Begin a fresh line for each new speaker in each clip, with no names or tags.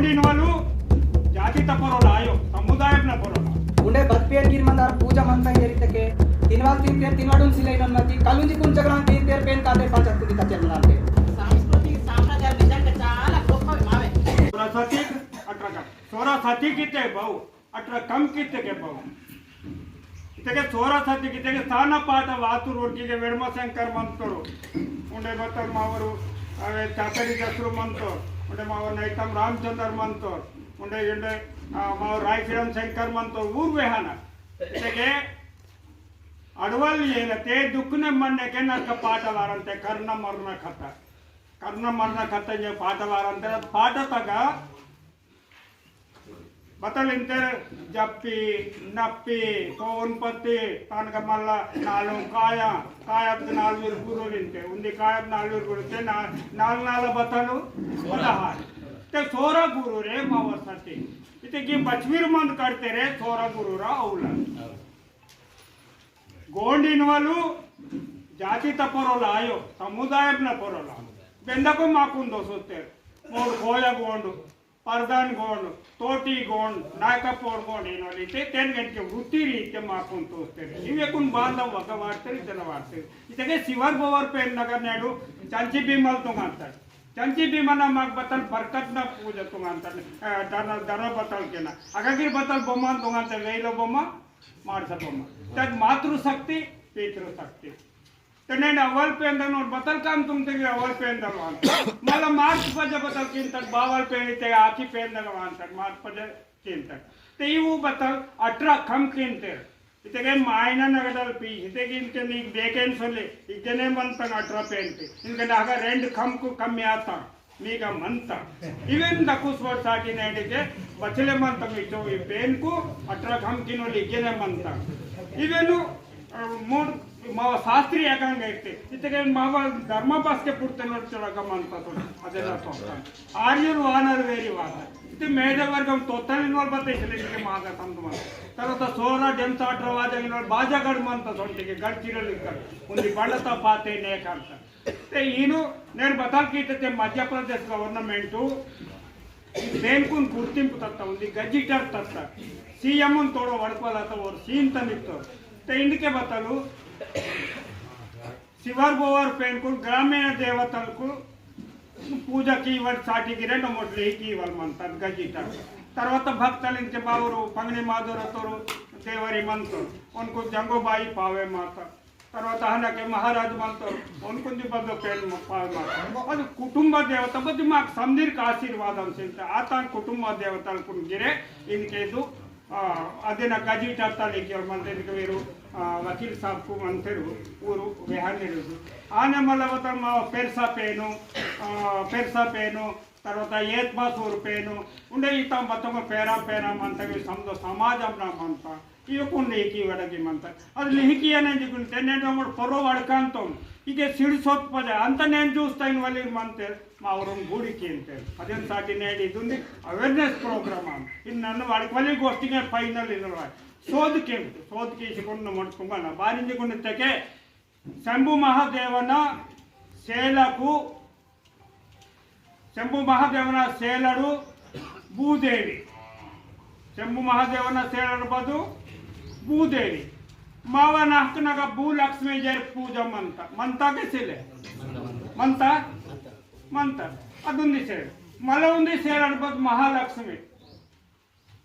ढूंढिन वालू ಜಾತಿ ತಪ್ಪರೋಲ್ಲ ಅಯ್ಯೋ ಸಮುದಾಯಕ್ಕೆ ಬರೋಲ್ಲ ಉಂಡೆ ಬತ್ಪಿಯರ್ ಕಿರ್ಮಂದಾರ ಪೂಜಾ ಮನ್ಸಂಗ್ ಏರಿತಕ್ಕೆ ತಿನ್ವಾಗ ತಿಂತೇರ್ ತಿನ್ವಾಡೂನ್ ಸಿಲ್ಲ ಇನ್ನೊಂದ್ ಮತಿ ಕಲ್ಲುಂಜಿ ಕುಂಚಗ್ರ ತಿಂತೇರ್ ಪೇನ್ ಕಾದೆ ಪಾಚತ್ತಿ
ಕಚ್ಚಲ್ಲ ಅಂತೆ ಸಾಂಸ್ಕೃತಿಕ ಸಾಂಪ್ರದಾಯ ನಿಜಕ್ಕೆ ಚಾಲಾ గొప్ప మావే
సతీక్ అట్రక సోరా సతీక్ ఇతే బౌ అట్ర కమ్ కితకే బౌ ఇతకే సోరా సతీక్ ఇతకే స్థాన పాట వాతు రోడ్కిగే వెడమ శంకర్ మంతరు ఉండే బత్తర్ మావరు అవే చాకరి జస్రు మంతరు ದಸರು ಮಂತೋರ್ ಉಂಡೆ ಮಾವ ನೈತಮ್ ರಾಮಚಂದ್ರ ಮಂತೋರ್ ಉಂಡೆ ಎಂಡೆ ಮಾವ ರಾಯಕಿರಣ್ ಶಂಕರ್ ಮಂತೋರ್ ಊರ್ ವೇಹನ ಇತಗೆ ಅಡವಲ್ಲಿ ಏನತೆ ದುಃಖನೆ ಮಣ್ಣಕ್ಕೆ ನರ್ಕ ಪಾಠ ವಾರಂತೆ ಕರ್ಣ ಮರ್ಣ ಕಥ ಕರ್ಣ ಮರ್ಣ ಕಥ ಪಾಠ ವಾರಂತೆ ಅದು ಪಾಠ ತಗ బతలింతర్ జప్పి నప్పి కోన్పత్తి తనక మళ్ళా నాలుగు కాయ కాయపు నాలుగు గురువులు ఇంతే ఉంది కాయ నాలుగు గురితే నాలుగు నాలుగు బతలు పదహారు ते సోర गुरु రే మా इथे की గీ मंद करते रे सोरा गुरु रा औला గోండిన వాళ్ళు జాతి తప్పరోల ఆయో సముదాయం పొరలు బెందకు మాకుందో సొత్తారు. మూడు కోయ గోండు. ಪರ್ದಾನ್ ಗೋಣ್ ತೋಟಿ ಗೋಣ್ ನಾಕಪೋರ್ ಗೋಣ್ ಏನೋ ರೀತಿ ತೆನ್ಗಂಟೆ ವೃತ್ತಿ ರೀತಿ ಮಾಡ್ಕೊಂಡು ತೋರಿಸ್ತೇವೆ ನೀವೇಕೊಂಡು ಬಾಂಧವ ಹೊಸ ಮಾಡ್ತೀರಿ ಇದೆಲ್ಲ ಮಾಡ್ತೀರಿ ಇದಾಗೆ ಶಿವರ್ ಬವರ್ ಪೇನ್ ನಗರ್ ನಾಡು ಚಂಚಿ ಭೀಮಲ್ ತುಂಗ ಅಂತಾರೆ ಚಂಚಿ ಭೀಮನ ಮಾಗ್ ಬತ್ತಲ್ ಬರ್ಕತ್ನ ಪೂಜೆ ತುಂಗ ಅಂತಾರೆ ದನ ದನ ಬತ್ತಲ್ಕೆನ ಹಾಗಾಗಿ ಬತ್ತಲ್ ಬೊಮ್ಮ ಅಂತ ತುಂಗ ಅಂತಾರೆ ರೈಲ ಬೊಮ್ಮ ಮಾಡ್ಸ ಬೊಮ್ಮ ತದ್ ಮಾತೃ ಶಕ್ತಿ ಪಿತೃ ಶಕ್ತಿ ತಣ್ಣ ಅವಲ್ ಪೇ ಅಂದ್ರೆ ನೋಡ್ ಬತಲ್ ಕಾಮ್ ತುಮ್ ತೆಗಿ ಅವಲ್ ಪೇ ಅಂದ್ರೆ ಮಲ್ಲ ಮಾರ್ಚ್ ಪಜ ಬತಲ್ ಕಿ ತಕ್ ಬಾವಲ್ ಪೇ ಇತೆ ಆಕಿ ಪೇ ಅಂದ್ರೆ ಮಾನ್ ಮಾರ್ಚ್ ಪಜ ತಿ ತಕ್ ಬತಲ್ ಅಟ್ರ ಕಮ್ ಕಿ ಇತೆಗೆ ಮಾಯನ ನಗದಲ್ ಪಿ, ಇತೆಗೆ ಇಂತೆ ನಿ ಬೇಕೇನ್ ಸೊಲಿ ಇಜನೆ ಮನ್ ತನ ಅಟ್ರ ಪೇ ಇತೆ ಇಂಕ ನಾಗ ರೆಂಡ್ ಕಮ್ ಕು ಕಮ್ ಯಾತ ಮೀಗ ಮಂತ. ತ ಇವೆನ್ ದಕು ಸ್ವರ್ ಸಾಕಿ ನೈಡಿಗೆ ಬಚಲೆ ಮನ್ ತಮ್ ಈ ಇ ಪೇನ್ ಕು ಅಟ್ರ ಕಮ್ ಕಿ ನೋಲಿ ಇಜನೆ ಮನ್ ಇವೆನು ಮೂರ್ ಮಾವ ಶಾಸ್ತ್ರಿ ಯಾಕಂಗ ಐತಿ ಇತ್ತಿಗೆ ಮಾವ ಧರ್ಮ ಭಾಸ್ಕೆ ಪುಡ್ತೆ ನೋಡ್ತಿರಕ ಅಂತ ಅದೆಲ್ಲ ತೋರ್ತಾನೆ ಆರ್ಯರು ವಾನರ್ వేరి వాద ఇది మేధవర్గం తొత్తని నోల్ బతైసలే ಇದಕ್ಕೆ ಮಾಗ ತಂದು ಮಾಡ తర్వాత ಸೋರ ಡೆಮ್ಸ್ ಆಟ್ರ ವಾದ ನೋಡಿ ಬಾಜಗಡ್ ಮಂತ ಸೊಂಟಿಗೆ ಗಡ್ ಚಿರಲ್ ಇಕ್ಕರ್ ಒಂದು ಬಂಡತ ಪಾತೆ ನೇಕ ಅಂತ ते ఈను నేను బతాల్కీటతే మధ్యప్రదేశ్ గవర్నమెంటు ಬ್ಯಾಂಕುನ್ ಗುರ್ತಿಂಪು ತತ್ತ ಒಂದು ಗಜಿಟರ್ ತತ್ತ ಸಿ ಎಂ ತೋಡೋ ಹೊಡ್ಕೊಳತ್ತ ಅವ್ರು ಸೀನ್ ತಂದಿತ್ತು ತೆ ಇಂದಕ್ಕೆ ಬತ್ತಲು శివర్ బోవర్ పేన్కు గ్రామీణ దేవతలకు పూజకి ఇవ్వండి సాటికి రెండు మొట్లేకి ఇవ్వాలి మన తగ్గజితారు తర్వాత భక్తలు ఇంటి బావురు పంగిని మాధురతోరు దేవరి మంతోరు ఒన్కు జంగుబాయి పావే మాత తర్వాత ಹಣಕ್ಕೆ ಮಹಾರಾಜ ಬಂತವ್ರು ಒನ್ಕುಂದಿ ಬಂದು ಕೇಳಿ ಅದು ಕುಟುಂಬ ದೇವತೆ ಬಗ್ಗೆ ಮಾಕ್ ಸಂದಿರ್ಕ ಆಶೀರ್ವಾದ ಅನ್ಸುತ್ತೆ ಆತ ಕುಟುಂಬ ದೇವತೆ ಅನ್ಕೊಂಡಿರೆ ಇನ್ಕೇದು ಅದೇನ ಗಜಿಟ್ ಅರ್ಥಲಿಕ್ಕೆ ಅವ್ರು ಮಂತ್ರಿಗೆ వీరు వకీల్ సాబ్కు మంత్రు ఊరు విహాన్యుడు ఆనే మళ్ళీ మా పెర్సా పేను పెర్సా పేను తర్వాత ఏత్మాస్ ఊరు పేను ఉండే ఈత మొత్తం పేరా పేరా మంత సమజ సమాజం ತಿಳ್ಕೊಂಡೈಕಿ ಒಡಗಿಮಂತ ಅದು ಲಿಹಿಕಿ ಏನೇಜಿಗುನ್ ತೆನ್ನೆಡೊಂಗುಡು ಪೊರೋ ಒಡ್ಕಂತವ್ ಹೀಗೆ ಸಿಡಿಸೋತ್ ಪದ ಅಂತ ನೇನು ಚೂಸ್ತಾಯಿನ ಒಲಿ ಮಂತೆ మా ఊరం గూడికి అంటే పదిహేను సాటి నేడు ఇది ఉంది అవేర్నెస్ ప్రోగ్రామ్. అని ఇది నన్ను వాడికి మళ్ళీ గొస్తిగా ఫైనల్ ఇన్నవా సోదుకి ఏమిటి సోదుకి ఇసుకున్న ముడుచుకున్న బారించుకున్న తెకే శంభు మహాదేవన శేలకు శంభు మహాదేవన శేలడు భూదేవి. శంభు మహాదేవన శేలడు బదు ಭೂದೇವಿ ಮಾವನ ಹಕ್ಕನಾಗ ಭೂಲಕ್ಷ್ಮಿ ಜರ್ ಪೂಜಾ ಮಂತ ಮಂತಾಗೆ ಸಿಲೆ ಮಂತ ಮಂತ ಅದೊಂದು ಸೇರು ಮಲ ಒಂದು ಸೇರ್ ಅನ್ಬೋದು ಮಹಾಲಕ್ಷ್ಮಿ.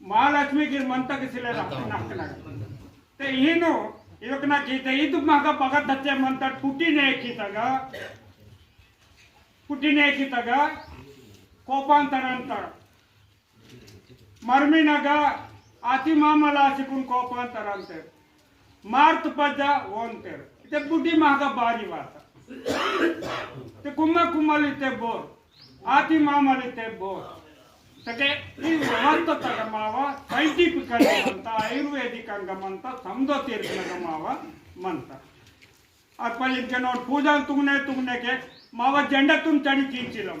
ಮಹಾಲಕ್ಷ್ಮಿಗೆ ಮಂತಕ್ಕೆ ಸಿಲೆ ಹಕ್ಕನಾಗ. ಏನು ಇವಕ್ಕೆ ನಾ ಗೀತ, ಇದು ಮಗ ಪಗದತ್ತೆ ಮಂತ ಪುಟಿನೇ ಹಾಕಿದಾಗ ಪುಟಿನೇ ಹಾಕಿದಾಗ ಕೋಪಾಂತರ ಅಂತಾರ. ಮರ್ಮಿನಾಗ ಅತಿ ಮಾಮಲ ಸಿಕ್ಕುನ್ ಕೋಪ ಅಂತಾರ ಅಂತಾರೆ ಮಾರ್ತ್ ಪದ್ದ ಓಂತಾರೆ ಇತ್ತೆ ಬುಡ್ಡಿ ಮಹಗ ಬಾರಿ ವಾತ ಇತ್ತೆ ಕುಮ್ಮ ಕುಮ್ಮಲ್ ಇತ್ತೆ ಬೋರ್ ಆತಿ ಮಾಮಲ್ ಇತ್ತೆ ಬೋರ್ ತಗೆ ಈ ವಾರ್ತ ತಗಮಾವ ಸೈಂಟಿಫಿಕ್ ಅಂತ ಆಯುರ್ವೇದಿಕ್ ಅಂಗಮಂತ ಸಮದೋ ತೀರ್ಥ ಗಮಾವ ಮಂತ ಅಪ್ಪ ಇಂಕೆ ನೋಡಿ ಪೂಜಾ ತುಂಗನೆ ತುಂಗನೆಗೆ ಮಾವ ಜೆಂಡ ತುಂಬ ಚಡಿ ಚೀಚಿಲಂ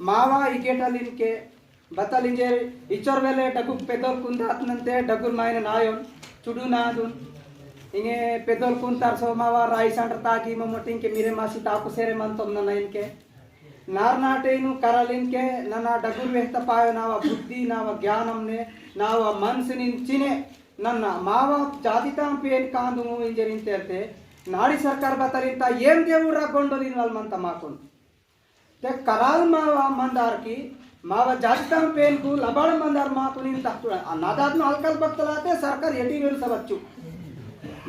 ಮಾವ ಇಗೇಟಲಿನ್ಕೆ ಬತ್ತಲಿಂಜೆ ಇಚ್ಚೋರ್ವೆಲೆ ಡಗುಗ್ ಪೆದೋಲ್ ಕುಂದ ಡಗುರ್ ಡಗುಲ್ ಮಾಯನ ನಾಯೋನ್ ಚುಡು ನಾದುನ್ ಹಿಂಗೆ ಪೆದೋಲ್ ಕುಂತಾರ ಸೋ ಮಾವ, ರಾಯಿ
ಸಾಂಡ್ರ ತಾಕಿ ಮಮ್ಮಟ್ಟು ಹಿಂಗೆ ಮೀರೆ ಮಾಸಿ ತಾಕು ಸೇರೆ ಮಂತೊಮ್ ನನ್ನ ಇನ್ಕೆ ನಾರ್ನಾಟೇನು ಕರಲಿನ್ಕೆ ನನ್ನ ಡಗುರ್ ವೆಹ್ತ ಪಾಯೋ ನಾವ ಬುದ್ಧಿ, ನಾವ ಜ್ಞಾನಮ್ನೆ, ನಾವ ಮನಸ್ಸಿನಿಂಚಿನೇ ನನ್ನ ಮಾವ ಜಾತಿ ತಾಂಪೇನ್ ಕಾಂದು ಇಂಜರಿಂತೆ ಅಂತೆ. ನಾಡಿ ಸರ್ಕಾರ ಬತ್ತಲಿಂತ ಏನ್ ದೇವ್ರ ಗೊಂಡು ನೀನು ಅಲ್ಮಂತ ಮಾಕೊಂಡು. त्या कराल मावा मंदार की ಮಾವ ಜಾಸ್ತಾಂ ಪೇನ್ಕು, ಲಬಾಳ ಮಂದಾರ್ ಮಾತು ನಿಂತ ನಾದಾದ್ನು ಅಲ್ಕಲ್ ಬರ್ತಲಾತೆ ಸರ್ಕಾರ ಎಟಿ ವೆರುಸಬಚ್ಚು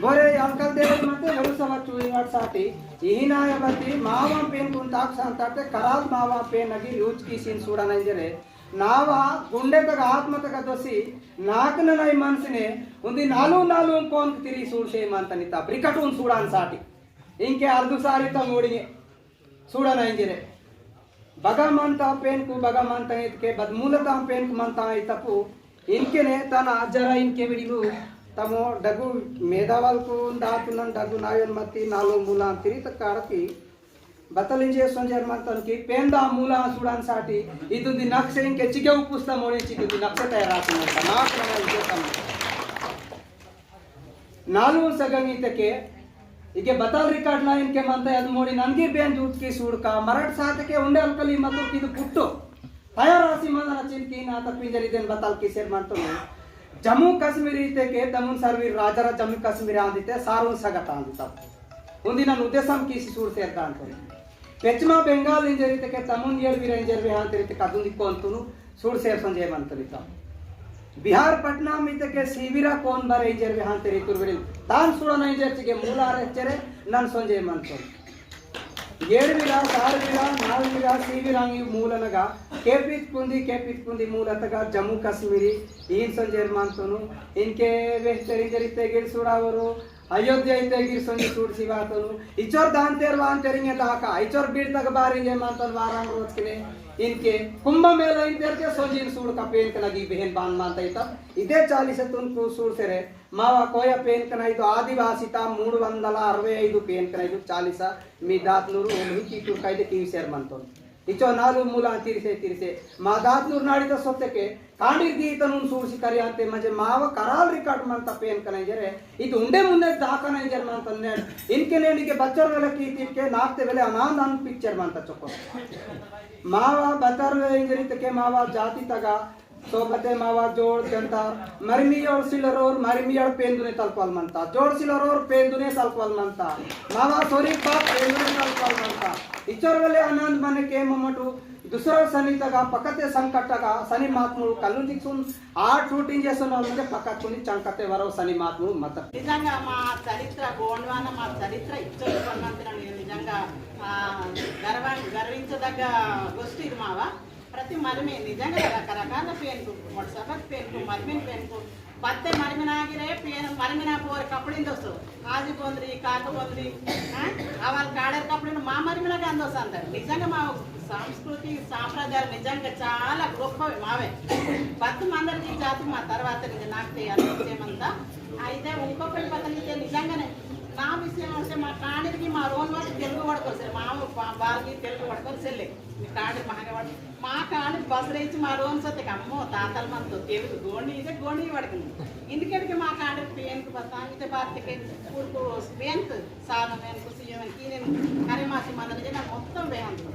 ಬೋರೆ ಅಲ್ಕಲ್ ದೇವದ ಮತ್ತೆ ವೆರುಸಬಚ್ಚು ಇವಾಟ್ ಈ ಇಹಿನಾಯ ಬತ್ತಿ ಮಾವ ಪೇನ್ ಕುಂತಾಕ್ ಸಾಂತಾಡ್ತೆ ಕರಾಲ್ ಮಾವ ಪೇನ್ ಆಗಿ ಯೂಜ್ ಕೀಸಿನ್ ಸೂಡನ ಇಂದರೆ ನಾವ ಗುಂಡೆ ತಗ ಆತ್ಮ ತಗ ದೊಸಿ ನಾಲ್ಕನ ನೈ ಮನಸ್ಸಿನೆ ಒಂದು ನಾಲು ನಾಲು ಕೋನ್ ತಿರಿ ಸೂಡ್ಸೆ ಅಂತ ನಿತ್ತ ಬ್ರಿಕಟೂನ್ ಸೂಡಾನ್ ಸಾಟಿ. ಇಂಕೆ ಅರ್ಧ ಸಾರಿ ತ ನೋಡಿಗೆ ಸೂಡನ ಇಂಜಿರೆ ಭಗವಂತ ಪೇನ್ಕು ಭಗವಂತ ಇದಕ್ಕೆ ಬದ್ಮೂಲತ ಪೇನ್ಕು ಮಂತ ಇತಪ್ಪು ఇంకెనే తన జర ఇంకే విడిలు తమో డగు మేధావాలకు దాతున్న డగు నాయన్ మత్తి నాలో మూల తిరిత కాడకి బతలించే సంజయ్ మంతనికి పేంద మూల చూడని సాటి ఇది నక్ష ఇంకే చికె పుస్తకం ఓడించి ఇది నక్ష తయారాకున్నంత నాకు ನನ್ನ ಉದ್ದೇಶ ಹೀಗೆ ಬತಾಲ್ ರಿಕಾರ್ಡ್ನ ಏನ್ಕೆ ಮಂತ ಅದು ನೋಡಿ ನನ್ಗೆ ಬೇನ್ ದೂತ್ಕಿ ಸುಡ್ಕ ಮರಡ್ ಸಾತಕ್ಕೆ ಉಂಡೆ ಅಲ್ಕಲಿ ಮತ್ತು ಇದು ಪುಟ್ಟು. ತಯಾರಾಸಿ ಮಂದನ ಚಿನ್ಕಿ, ನಾ ತಪ್ಪಿಂಜರ್ ಇದೇನ್ ಬತಾಲ್ ಕಿ ಸೇರ್ ಮಾಡ್ತಾನೆ ಜಮ್ಮು ಕಾಶ್ಮೀರ ಇದ್ದಕ್ಕೆ ತಮ್ಮನ್ ಸರ್ವಿ ರಾಜರ ಜಮ್ಮು ಕಾಶ್ಮೀರ ಅಂದಿತ್ತೆ ಸಾರು ಸಗತ ಅಂತ ಒಂದಿನ ಉದ್ದೇಶ ಕೀಸಿ ಸೂಡ್ ಸೇರ್ತ ಅಂತ ಪೆಚ್ಚಮ ಬೆಂಗಾಲ್ ಇಂಜರಿತಕ್ಕೆ ತಮ್ಮನ್ ಏಳ್ವೀರ ಇಂಜರ್ವಿ ಅಂತ ಇರ್ತಕ್ಕೆ ಅದೊಂದಿಕ್ಕು ಅಂತೂ ಸೂಡ್ ಸೇರ್ಸಂಜೆ ಮಂತರಿತಾವೆ ಬಿಹಾರ್ ಪಟ್ನಾ ಮಿತಕ್ಕೆ ಸಿವಿರ ಕೋನ್ ಬರ ಇಂಜರ್ ಬಿ ಹಾಂತೆ ರೀ ತುರ್ಬಿರಿ ತಾನ್ ಸುಳನ ಇಂಜರ್ಚಿಗೆ ಮೂಲ ಆರಚ್ಚರೆ ನಾನು ಸೊಂಜೆ ಮನ್ಸೋನ್. ಏಳ್ವಿರ ಸಾವಿರ ನಾಲ್ವಿರ ಸಿವಿರಾಂಗಿ ಮೂಲನಗ ಕೇಪಿತ್ ಕುಂದಿ ಕೇಪಿತ್ ಕುಂದಿ ಮೂಲತಗ ಜಮ್ಮು ಕಾಶ್ಮೀರಿ, ಈನ್ ಸಂಜೆ ಮಾನ್ತೋನು ಇನ್ಕೆ ವೆಹ್ತರಿಂಜರಿ ತೆಗಿಡ್ ಸುಡಾವರು. ಅಯೋಧ್ಯೆ ಐತೆ ಗಿರ್ಸೊಂದು ಸೂಡ್ಸಿ ಬಾತನು ಇಚೋರ್ ದಾಂತೇರ್ ವಾಂತೇರಿಂಗ್ ಎಲ್ಲ ಐಚೋರ್ ಬೀಡ್ ಬಾರಿ ಬಾರಿಂಗ್ ಏಮಂತದ್ ವಾರಾಂಗ್ ರೋಜ್ಕಿನೆ. ಇನ್ಕೆ ಕುಂಭ ಮೇಲೆ ಐತೇರ್ಕೆ ಸೋಜಿನ್ ಸೂಡ್ ಪೇನ್ ಕನಗಿ ಬೇನ್ ಬಾನ್ ಮಾಂತ ಐತ ಇದೇ ಚಾಲಿಸ ತುನ್ಕು ಸೂಡ್ ಮಾವ ಕೋಯ ಪೇನ್ ಇದು ಆದಿವಾಸಿತ ಮೂರು ವಂದಲ ಅರವೈ ಐದು ಪೇನ್ ಇದು ಚಾಲಿಸ. ಮೀ ದಾತ್ನೂರು ಒಂದು ಹಿಕ್ಕಿ ತುರ್ಕ ಇದೆ ಸೇರ್ ಇಚೋ ನಾಲು ಮೂಲ ತಿರ್ಸೆ, ತಿರಸೆ. ಮಾ ದಾತ್ನೂರ್ ನಾಡಿದ ಸೊತ್ತಕ್ಕೆ ಕಾಂಡಿರ್ ಸೂಡಿಸಿ ಕರೆಯಂತೆ ಮಜೆ ಮಾವ ಕರಾಲ್ ರಿಕಾರ್ಡ್ ಮಂತ ಪೇನ್ ಕನ ಜರೆ ಇದು ಉಂಡೆ ಮುಂದೆ ದಾಖನೈಜರ್ ಜರ್ ಮಂತ ನೆಡ್ ಇನ್ಕೆ ಬಚ್ಚರ್ ವೆಲ ಕೀತಿಕ್ಕೆ ನಾಕ್ತೆ ಬೆಲೆ ಅನಾಂದ ಅನ್ ಪಿಕ್ಚರ್ ಮಂತ ಚೊಕ್ಕ. ಮಾವ ಬತಾರ್ ಇಂಜರಿತಕ್ಕೆ ಮಾವ ಜಾತಿ ತಗ. ಸೋಬತೆ ಮಾವ ಜೋಳ ಕೆಂತ. ಮರಿಮಿಯೋಳ್ ಸಿಲರೋರ್ ಮರಿಮಿಯೋಳ್ ಪೇಂದುನೆ ತಲ್ಪಲ್ ಮಂತ. ಜೋಡ್ ಸಿಲರೋರ್ ಪೇಂದುನೆ ತಲ್ಪಲ್ ಮಂತ. ಮಾವ ಸೋರಿ ಪಾಪ್ ಪೇಂದುನೆ ತಲ್ಪಲ್ ಮಂತ. ಇಚ್ಚೋರ್ಗಲೆ ಆನಂದ್ ಮನೆಗೆ ಮಮ್ಮಟು దుసరా సని తగా పక్కతే సంకట్టగా సని మాత్ముడు కళ్ళు దిక్సున్ ఆ షూటింగ్ చేస్తున్న వాళ్ళంటే పక్కకుని చంకతే వరవు సని మాత్ముడు మత
నిజంగా మా చరిత్ర గోండ్వాన మా చరిత్ర ఇచ్చొచ్చుకున్నందున నేను నిజంగా ఆ, గర్వ గర్వించదగ్గ గోష్ఠి ఇది మావా ప్రతి మరిమి నిజంగా రకరకాల पेन మరిమిన पेन को मरमिन पेन को बत्ते मरमिन आगे रहे पेन मरमिन आप और कपड़े दो వాళ్ళు కాడర్ కప్పుడు మా మరిమిన గంధోస్ అంటారు. నిజంగా మా సంస్కృతి సాంప్రదాయాలు నిజంగా చాలా గొప్పవి మావే. భక్తు అందరికీ జాతి మా తర్వాత నాకు చేయమంతా. అయితే ఇంకొకటి పక్కన నిజంగా విషయం వస్తే మా కాడికి మా రోన్ వాళ్ళు తెలుగు పడుకోరు సరే మా వాళ్ళకి తెలుగు పడుకోరు సెల్లే మీ కాడి మహాగవాడు మా కాడి బస్సు ఇచ్చి మా రోన్స్ వస్తే అమ్మో తాతల మనతో తెలుగు గోండి ఇదే గోండి పడుకుంది ఇందుకెడికి మా కాడి పేన్కు బతాంగితే భారతకి కూడుకు పేన్కు సాధన పేన్కు సీఎంకి నేను కరిమాసి మన నిజంగా మొత్తం వేయంతో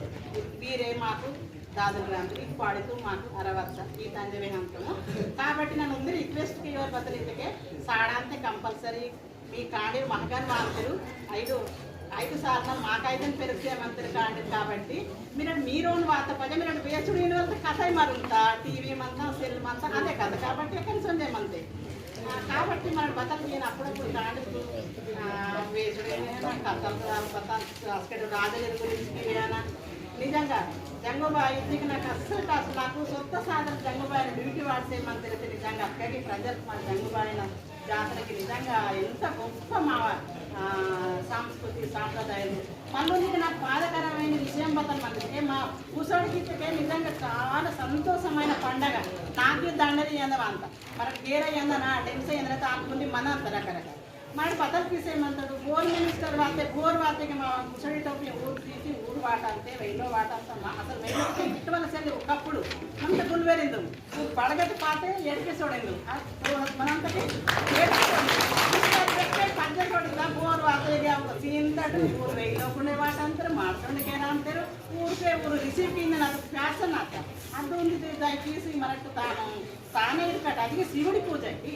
వీరే మాకు దాదాపు గ్రాంతులు ఇది పాడుతూ మాకు అరవర్ష ఈ తండ్రి వేయంతము కాబట్టి నన్ను ఉంది రిక్వెస్ట్కి ఎవరు బతలు ఇందుకే సాడంతే కంపల్సరీ మీ కాడి మహగాన్ వాంతులు ఐదు ఐదు సార్లు మాకైతే పెరుగుతామంతరు కాండి కాబట్టి మీరు మీరు వార్త పద మీరు వేసుడు వాళ్ళకి కథ మరుగుతా టీవీ మంతా సెల్ మంతా అదే కదా కాబట్టి ఎక్కడి నుంచి కాబట్టి మన బతలు నేను అప్పుడప్పుడు కాడుతూ వేసుడు కథలు బతలు రాజగిరి గురించి నిజంగా జంగుబాయి ఇంటికి నాకు అస్సలు కాదు నాకు సొంత సాధన జంగుబాయిని డ్యూటీ వాడిసేయమని తెలిసి నిజంగా అక్కడికి ప్రజలకు మన జంగుబాయిని జాతరకి నిజంగా ఎంత గొప్ప మా సాంస్కృతి సాంస్కృతిక సాంప్రదాయాలు మళ్ళీ నాకు బాధకరమైన విషయం బతలు మనకి మా కూసోడికి నిజంగా చాలా సంతోషమైన పండగ. నాకు దండని ఎందవంత మనకు గేర ఎందనా? డెన్స్ ఎందన? తాకుండి మన అంత రకరకాల. మరి బతలు తీసేయమంటాడు బోర్ మినిస్టర్ వాతే గోర్ వాతకి మా ముసడి టోపి ఊరు తీసి ఊరు వాట అంతే వెయ్యిలో వాట మా- అసలు వెయ్యి ఇటువల సరే ఒకప్పుడు అంత గుల్వేరిందు పడగట్టు పాతే ఎడికేసోడిందు మనంతకి పద్దెంటోడిగా బోర్ వాతగా ఒక సీంతటి ఊరు వెయ్యిలో ఉండే వాట అంటారు అంటారు ఊరికే ఊరు రిసీవ్ కింద నాకు ఫ్యాషన్ అట్ట అది ఉంది దయచేసి మనకు తాను తానే ఇరుకట అది శివుడి పూజ ఇది.